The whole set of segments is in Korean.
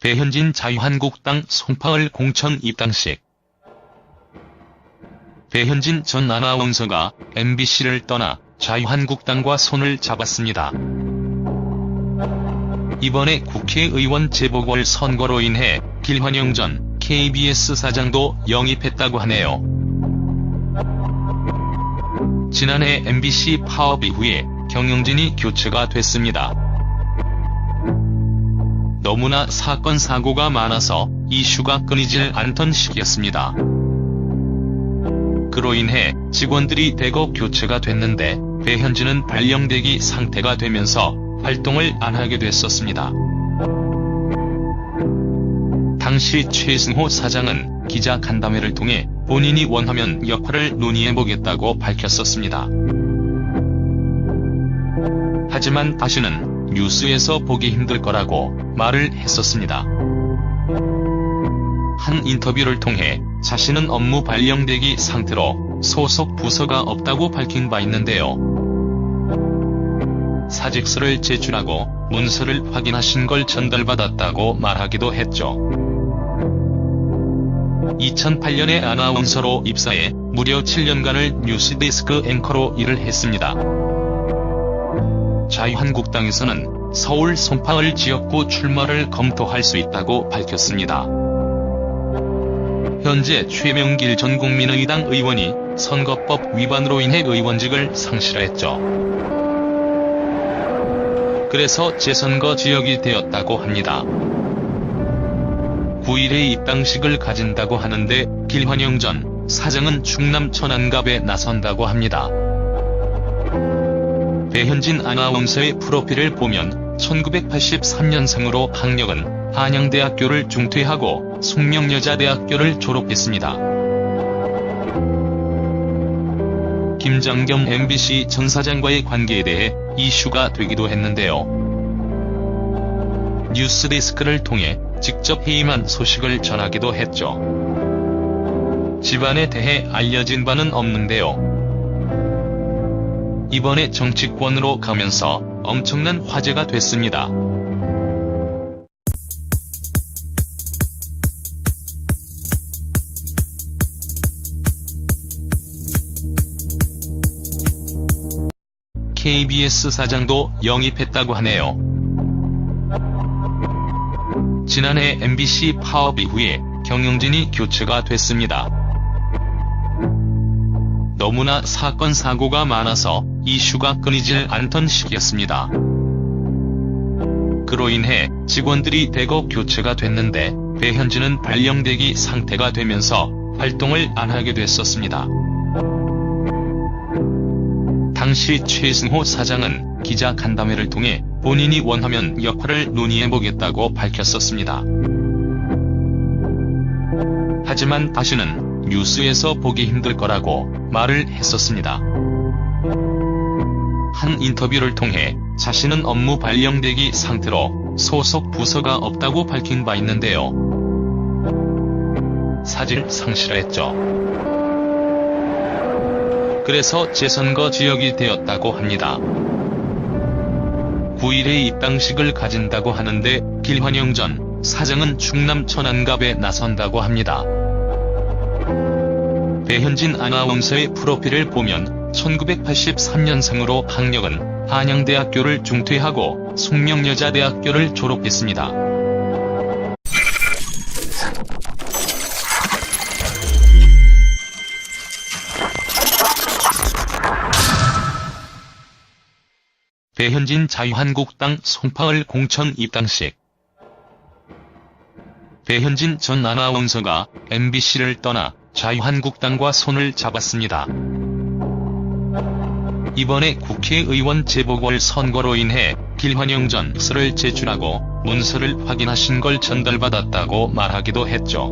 배현진 자유한국당 송파을 공천 입당식 배현진 전 아나운서가 MBC를 떠나 자유한국당과 손을 잡았습니다. 이번에 국회의원 재보궐 선거로 인해 길환영 전 KBS 사장도 영입했다고 하네요. 지난해 MBC 파업 이후에 경영진이 교체가 됐습니다. 너무나 사건 사고가 많아서 이슈가 끊이질 않던 시기였습니다. 그로 인해 직원들이 대거 교체가 됐는데 배현진은 발령되기 상태가 되면서 활동을 안 하게 됐었습니다. 당시 최승호 사장은 기자 간담회를 통해 본인이 원하면 역할을 논의해보겠다고 밝혔었습니다. 하지만 다시는 뉴스에서 보기 힘들 거라고 말을 했었습니다. 한 인터뷰를 통해 자신은 업무 발령되기 상태로 소속 부서가 없다고 밝힌 바 있는데요. 사직서를 제출하고 문서를 확인하신 걸 전달받았다고 말하기도 했죠. 2008년에 아나운서로 입사해 무려 7년간을 뉴스데스크 앵커로 일을 했습니다. 자유한국당에서는 서울 송파을 지역구 출마를 검토할 수 있다고 밝혔습니다. 현재 최명길 전 국민의당 의원이 선거법 위반으로 인해 의원직을 상실했죠. 그래서 재선거 지역이 되었다고 합니다. 9일에 입당식을 가진다고 하는데 길환영 전 사장은 충남 천안갑에 나선다고 합니다. 배현진 아나운서의 프로필을 보면 1983년생으로 학력은 한양대학교를 중퇴하고 숙명여자대학교를 졸업했습니다. 김장겸 MBC 전 사장과의 관계에 대해 이슈가 되기도 했는데요. 뉴스데스크를 통해 직접 해임한 소식을 전하기도 했죠. 집안에 대해 알려진 바는 없는데요. 이번에 정치권으로 가면서 엄청난 화제가 됐습니다. KBS 사장도 영입했다고 하네요. 지난해 MBC 파업 이후에 경영진이 교체가 됐습니다. 너무나 사건 사고가 많아서 이슈가 끊이질 않던 시기였습니다. 그로 인해 직원들이 대거 교체가 됐는데 배현진은 발령되기 상태가 되면서 활동을 안 하게 됐었습니다. 당시 최승호 사장은 기자 간담회를 통해 본인이 원하면 역할을 논의해보겠다고 밝혔었습니다. 하지만 다시는 뉴스에서 보기 힘들 거라고 말을 했었습니다. 한 인터뷰를 통해 자신은 업무 발령되기 상태로 소속 부서가 없다고 밝힌 바 있는데요. 사실 상실했죠. 그래서 재선거 지역이 되었다고 합니다. 9일에 입당식을 가진다고 하는데 길환영 전 사장은 충남 천안갑에 나선다고 합니다. 배현진 아나운서의 프로필을 보면 1983년생으로 학력은 한양대학교를 중퇴하고 숙명여자대학교를 졸업했습니다. 배현진 자유한국당 송파을 공천 입당식 배현진 전 아나운서가 MBC를 떠나 자유한국당과 손을 잡았습니다. 이번에 국회의원 재보궐 선거로 인해 길환영 전 서를 제출하고 문서를 확인하신 걸 전달받았다고 말하기도 했죠.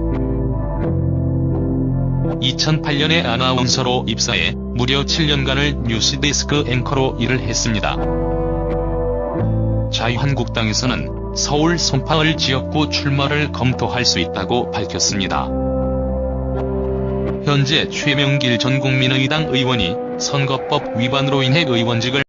2008년에 아나운서로 입사해 무려 7년간을 뉴스데스크 앵커로 일을 했습니다. 자유한국당에서는 서울 송파을 지역구 출마를 검토할 수 있다고 밝혔습니다. 현재 최명길 전 국민의당 의원이 선거법 위반으로 인해 의원직을